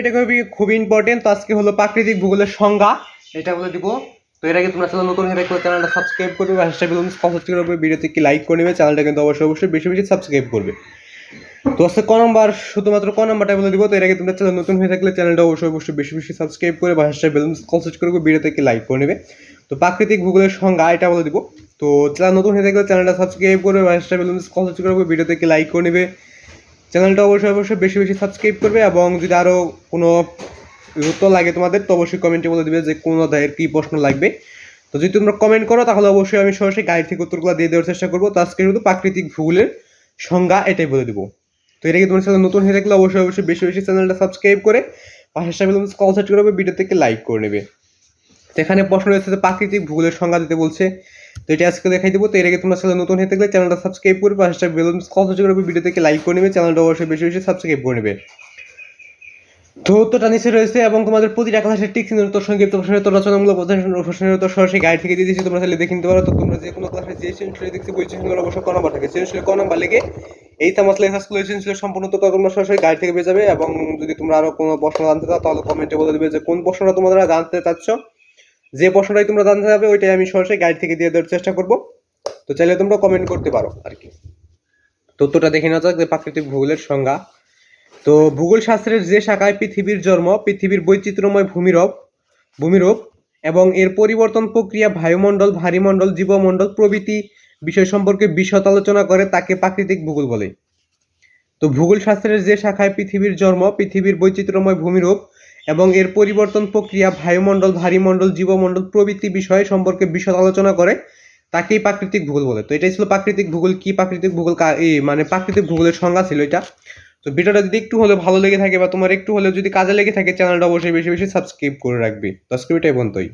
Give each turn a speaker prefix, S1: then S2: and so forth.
S1: এটা খুবই খুব ইম্পর্টেন্ট তো আজকে হলো প্রাকৃতিক ভূগোলের সংজ্ঞা। এটা বলে দিব। তো এর আগে তোমরা চ্যানেল নতুন হয়ে থাকলে চ্যানেলটা সাবস্ক্রাইব করবে বা হ্যাশট্যাগ বেলুন কনসার্ট করবে। ভিডিওতে কি লাইক করে নেবে। চ্যানেলটা কিন্তু অবশ্যই অবশ্যই বেশি বেশি সাবস্ক্রাইব করবে। তো আজকে ক নম্বর, শুধুমাত্র ক নম্বরটা বলে দিব। তো এর আগে তোমরা চ্যানেল নতুন হয়ে থাকলে চ্যানেলটা অবশ্যই অবশ্যই বেশি বেশি সাবস্ক্রাইব করে বা হ্যাশট্যাগ বেলুন কনসার্ট করবে। ভিডিওতে কি লাইক করে নেবে। তো প্রাকৃতিক ভূগোলের সংজ্ঞা, এটা বলে দিব। তো চ্যানেল নতুন হয়ে থাকলে চ্যানেলটা সাবস্ক্রাইব করবে বা হ্যাশট্যাগ বেলুন কনসার্ট করবে। ভিডিওতে কি লাইক করে নেবে। চ্যানেলটা অবশ্যই অবশ্যই বেশি বেশি সাবস্ক্রাইব করবে এবং যদি আরও কোনো উত্তর লাগে তোমাদের, তো অবশ্যই কমেন্টে বলে দিবে যে কোন অধ্যায়ের কী প্রশ্ন লাগবে। তো যদি তোমরা কমেন্ট করো, তাহলে অবশ্যই আমি সরাসরি গাইড থেকে উত্তরগুলো দিয়ে দেওয়ার চেষ্টা করব। তো আজকে শুধু প্রাকৃতিক ভূগোলের সংজ্ঞা এটাই বলে দেবো। তো এটাকে তোমার চ্যানেল নতুন হয়ে থাকলে অবশ্যই অবশ্যই বেশি বেশি চ্যানেলটা সাবস্ক্রাইব করে পাশের সাথে কল সার্চ করবে ভিডিও থেকে লাইক করে নেবে। তো এখানে প্রশ্ন রয়েছে যে প্রাকৃতিক ভূগোলের সংজ্ঞা দিতে বলছে। তো এটা আজকে দেখাই দেবো। তো এর আগে তোমরা চ্যানেল নতুন হয়ে থাকলে চ্যানেলটা সাবস্ক্রাইব করে পাশের সাথে বেলুন সার্চ করবে ভিডিও থেকে লাইক করে নেবে। চ্যানেলটা অবশ্যই বেশি বেশি সাবস্ক্রাইব করে নেবে। তো উত্তরটা নিচে রয়েছে এবং তোমাদের প্রতিটা ক্লাসের টিক চিহ্নের সংক্ষিপ্ত প্রশ্নের রচনামূলক প্রশ্নের উত্তর সরাসরি গাইড থেকে দিয়ে দিচ্ছি তোমরা চাইলে দেখে নিতে পারো। তো তোমরা যে কোনো ক্লাসে যে সেন্সুরি দেখতে বই সেন্সুরি অবশ্যই ক নম্বর থাকে। সেন্সুরি ক নম্বর লেগে এই তামাস লেখা স্কুল সেন্সুরি সম্পূর্ণ উত্তর তোমরা সরাসরি গাইড থেকে পেয়ে যাবে। এবং যদি তোমরা আরও কোনো প্রশ্ন জানতে চাও, তাহলে কমেন্টে বলে দেবে যে কোন প্রশ্নটা তোমরা জানতে চাচ্ছ। যে প্রশ্নটাই তোমরা জানতে চাবে ওইটাই আমি সরাসরি গাইড থেকে দিয়ে দেওয়ার চেষ্টা করব। তো চাইলে তোমরা কমেন্ট করতে পারো আর কি। তো উত্তরটা দেখে নেওয়া যাক যে প্রাকৃতিক ভূগোলের সংজ্ঞা। তো ভূগোল শাস্ত্রের যে শাখায় পৃথিবীর জন্ম, পৃথিবীর বৈচিত্র্যময় ভূমিরূপ ভূমিরূপ এবং এর পরিবর্তন প্রক্রিয়া বায়ুমণ্ডল, ভারীমণ্ডল, জীবমণ্ডল প্রভৃতি বিষয় সম্পর্কে বিশদ আলোচনা করে তাকে প্রাকৃতিক ভূগোল বলে। তো ভূগোল শাস্ত্রের যে শাখায় পৃথিবীর জন্ম, পৃথিবীর বৈচিত্র্যময় ভূমিরূপ এবং এর পরিবর্তন প্রক্রিয়া বায়ুমণ্ডল, ভারীমণ্ডল, জীবমণ্ডল প্রভৃতি বিষয় সম্পর্কে বিশদ আলোচনা করে। তাকেই প্রাকৃতিক ভূগোল বলে। তো এটাই ছিল প্রাকৃতিক ভূগোল। কি প্রাকৃতিক ভূগোল? মানে প্রাকৃতিক ভূগোলের সংজ্ঞা ছিল এটা। তো ভিডিওটা যদি একটু হলেও ভালো লেগে থাকে বা তোমার একটু হলেও যদি কাজে লেগে থাকে, চ্যানেলটা অবশ্যই বেশি বেশি সাবস্ক্রাইব করে রাখবে। তো এটাই পর্যন্তই।